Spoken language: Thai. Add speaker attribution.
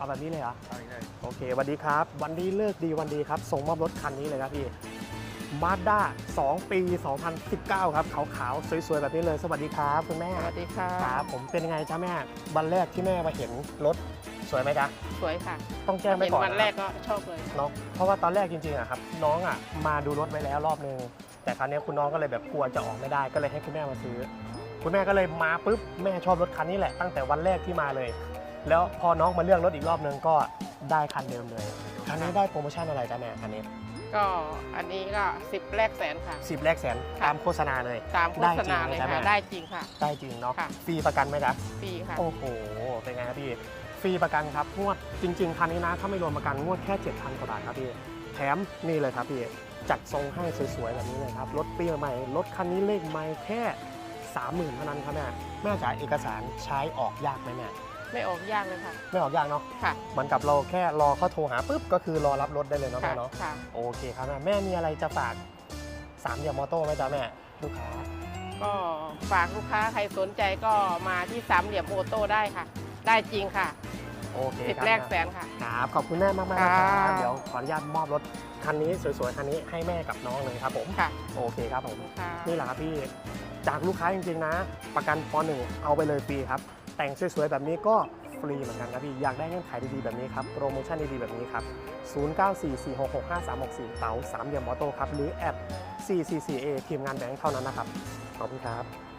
Speaker 1: เอาแบบนี้เลยเหรอ
Speaker 2: เอาง่าย
Speaker 1: โอเคสวัสดีครับ วันนี้เลิกดีวันดีครับ ส่งมอบรถคันนี้เลยครับพี่มาด้า2 ปี 2019 ครับ ขาวๆ สวยๆ แบบนี้เลย สวัสดีครับ คุณแม่
Speaker 3: สวัสดีค่ะ
Speaker 1: ครับผมเป็นยังไงจ้าแม่ วันแรกที่แม่มาเห็นรถสวยไหมจ๊ะ
Speaker 3: สวยค่ะ
Speaker 1: ต้องแจ้งไว้
Speaker 3: เห็น
Speaker 1: ก่อน
Speaker 3: วัน
Speaker 1: นะ
Speaker 3: แร
Speaker 1: ค
Speaker 3: ก
Speaker 1: รับ
Speaker 3: ก็ชอบเลย
Speaker 1: เนาะเพราะว่าตอนแรกจริงๆอะครับ น้องอะมาดูรถไว้แล้วรอบนึง แต่คราวนี้คุณน้องก็เลยแบบกลัวจะออกไม่ได้ ก็เลยให้คุณแม่มาซื้อ คุณแม่ก็เลยมาปุ๊บ แม่ชอบรถคันนี้แหละ ตั้งแต่วันแรกที่มาเลย แล้วพอน้องมาเลือกรถอีกรอบนึงก็ได้คันเดิมเลยคันนี้ได้โปรโมชั่นอะไรจ้าแม่คันนี้
Speaker 3: ก็อันนี้ก็สิบแรกแสนค่ะ
Speaker 1: สิบแรกแสน
Speaker 3: ค่ะ
Speaker 1: ตามโฆษณาเลย
Speaker 3: ตามโฆษณาเลย
Speaker 1: ได้จริงไหม
Speaker 3: ค่ะ
Speaker 1: จ๊ะ
Speaker 3: ได้จริงค่ะ
Speaker 1: ได้จริงเนาะ
Speaker 3: ค่ะ
Speaker 1: ฟรีประกันไหมจ๊ะ
Speaker 3: ฟรีค่ะ
Speaker 1: โอ้โห เป็นไงครับพี่ฟรีประกันครับงวดจริง ๆคันนี้นะถ้าไม่รวมประกันงวดแค่7,000กว่าบาทครับพี่แถมนี่เลยครับพี่จัดทรงให้สวยๆแบบนี้เลยครับรถเปรี้ยวใหม่รถคันนี้เลขไม่แค่30,000เท่านั้นครับแม่แม่จ๋าเอกสารใช้ออกยากไหมแม่
Speaker 3: ไม่ออกยากเลยค่ะ
Speaker 1: ไม่ออกยากเนาะ
Speaker 3: ค่ะ
Speaker 1: เหมือนกับเราแค่รอเขาโทรหาปุ๊บก็คือรอรับรถได้เลยเนาะ
Speaker 3: ค่ะ
Speaker 1: แม่เนาะ
Speaker 3: ค่ะ
Speaker 1: โอเคครับแม่แม่มีอะไรจะฝากสามเหลี่ยมมอโต้ไหมจ๊ะแม่ลูกค้า
Speaker 3: ก็ฝากลูกค้าใครสนใจก็มาที่สามเหลี่ยมโอโต้ได้ค่ะ ได้จริงค่ะ
Speaker 1: โอเค
Speaker 3: สิบ
Speaker 1: ครับ
Speaker 3: แรก
Speaker 1: ม่
Speaker 3: แสนค่ะ
Speaker 1: ครับขอบคุณแม่มากมากๆนะครับ
Speaker 3: ค่ะ
Speaker 1: เดี๋ยวขออนุญาตมอบรถคันนี้สวยๆคันนี้ให้แม่กับน้องเลยครับผม
Speaker 3: ค่ะ
Speaker 1: โอเคครับผม
Speaker 3: ค่ะ
Speaker 1: นี่แหละครับพี่ จากลูกค้าจริงๆนะ ประกันปหนึ่งเอาไปเลยฟรีครับ แต่งสวยๆแบบนี้ก็ฟรีเหมือนกันครับพี่ อยากได้เงื่อนไขดีๆแบบนี้ครับ โปรโมชั่นดีๆแบบนี้ครับ 0944665364 เต๋าสามเหลี่ยมมอโต้ครับ หรือแอด 444A ทีมงานแบงค์เท่านั้นนะครับ ขอบคุณครับ